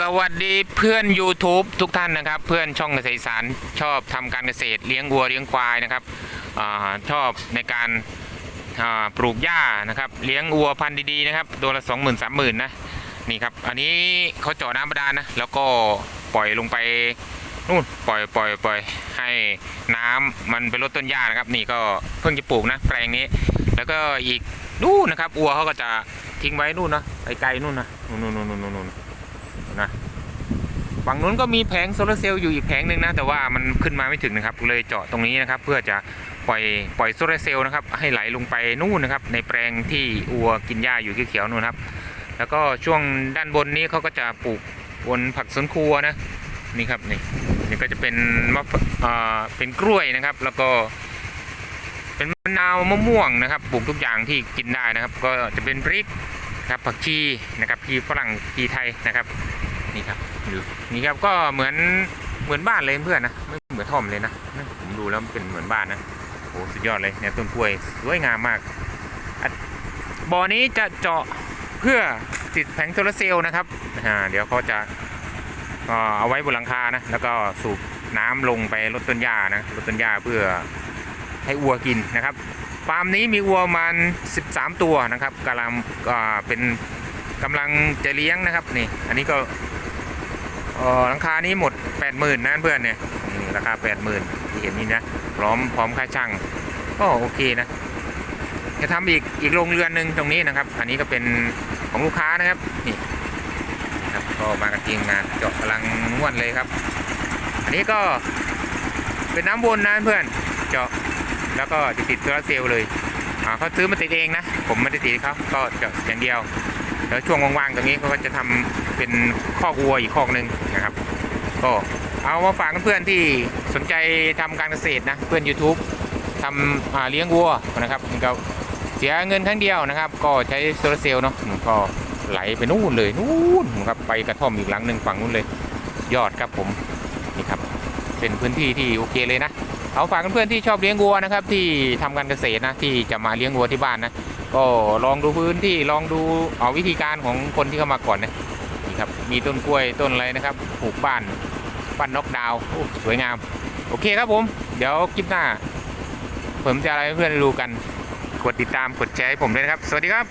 สวัสดีเพื่อน YouTube ทุกท่านนะครับ เพื่อนช่องเกษตรสารชอบทำการเกษตรเลี้ยงวัวเลี้ยงควายนะครับอชอบในการปลูกหญ้านะครับ เลี้ยงวัวพันธุ์ดีๆนะครับตัวละสองหมื่นสามหมื่นนะนี่ครับ อันนี้เขาเจาะน้ำบาดาลนะแล้วก็ปล่อยลงไปนู่นปล่อยปล่อยปล่อยให้น้ำมันไปลดต้นหญ้านะครับ นี่ก็เพิ่งจะปลูกนะแปลงนี้ แล้วก็อีกนู่นนะครับวัวเขาก็จะทิ้งไว้นู่นนะไกลๆนู่นนะนู่นนู่นนู่นนู่น ฝั่งนู้นก็มีแผงโซลาร์เซลล์อยู่อีกแผงหนึ่งนะ แต่ว่ามันขึ้นมาไม่ถึงนะครับ เลยเจาะตรงนี้นะครับ เพื่อจะปล่อยปล่อยโซลาร์เซลล์นะครับให้ไหลลงไปนู่นนะครับ ในแปลงที่วัวกินหญ้าอยู่เขียวๆนู่นครับ แล้วก็ช่วงด้านบนนี้เขาก็จะปลูกบนผักสวนครัวนะนี่ครับนี่นี่ก็จะเป็นมะพอ่าเป็นกล้วยนะครับ แล้วก็เป็นมะนาวมะม่วงนะครับปลูกทุกอย่างที่กินได้นะครับ ก็จะเป็นพริกครับผักชีนะครับชีฝรั่งชีไทยนะครับ นี่ครับดูนี่ครับก็เหมือนเหมือนบ้านเลยเพื่อนนะไม่เหมือนท่อมเลยนะผมดูแล้วมันเป็นเหมือนบ้านนะโอ้สุดยอดเลยเนี่ยต้นกล้วยสวยงามมากอะบ่อนี้จะเจาะเพื่อติดแผงโซลาร์เซลล์นะครับอ่าเดี๋ยวเขาจะก็เอาไว้บนหลังคานะแล้วก็สูบน้ำลงไปลดต้นหญ้านะลดต้นหญ้าเพื่อให้วัวกินนะครับฟาร์มนี้มีวัวประมาณ 13 ตัวนะครับกำลังเป็นกำลังจะเลี้ยงนะครับนี่ อันนี้ก็ ออหลังคานี้หมด 80,000นะเพื่อนเนี่ยนี่ราคา 80,000ที่เห็นนี่นะพร้อมพร้อมค่าช่างก็โอเคนะ จะทำอีกอีกโรงเรือนหนึ่งตรงนี้นะครับ อันนี้ก็เป็นของลูกค้านะครับนี่ครับก็มากันทีมงานเจาะกำลังม้วนเลยครับ อันนี้ก็เป็นน้ำวนนะเพื่อนเจาะแล้วก็จะติดโซลาเซลล์เลยอ่าเขาซื้อมาติดเองนะ ผมไม่ได้ติดเขาก็จะอย่างเดียว แล้วช่วงว่างๆตรงนี้เขาก็จะทำเป็นคอกวัวอีกคอกหนึ่งนะครับ ก็เอามาฝากเพื่อนๆที่สนใจทำการเกษตรนะเพื่อน YouTube ทำเลี้ยงวัวนะครับก็เสียเงินครั้งเดียวนะครับ ก็ใช้โซลาร์เซลล์เนาะก็ไหลไปนู่นเลยนู่นครับไปกระท่อมอีกหลังหนึ่งฝั่งนู้นเลยยอดครับผมนี่ครับเป็นพื้นที่ที่โอเคเลยนะเอาฝากเพื่อนๆที่ชอบเลี้ยงวัวนะครับที่ทำการเกษตรนะที่จะมาเลี้ยงวัวที่บ้านนะ ก็ลองดูพื้นที่ลองดูเอาวิธีการของคนที่เข้ามาก่อนนะนี่ครับมีต้นกล้วยต้นอะไรนะครับปลูกบ้านบ้นนกดาวสวยงาม โอเคครับผม เดี๋ยวคลิปหน้า ผมจะอะไรเพื่อนดูกัน กดติดตามกดแชร์ให้ผมด้วยนะครับ สวัสดีครับ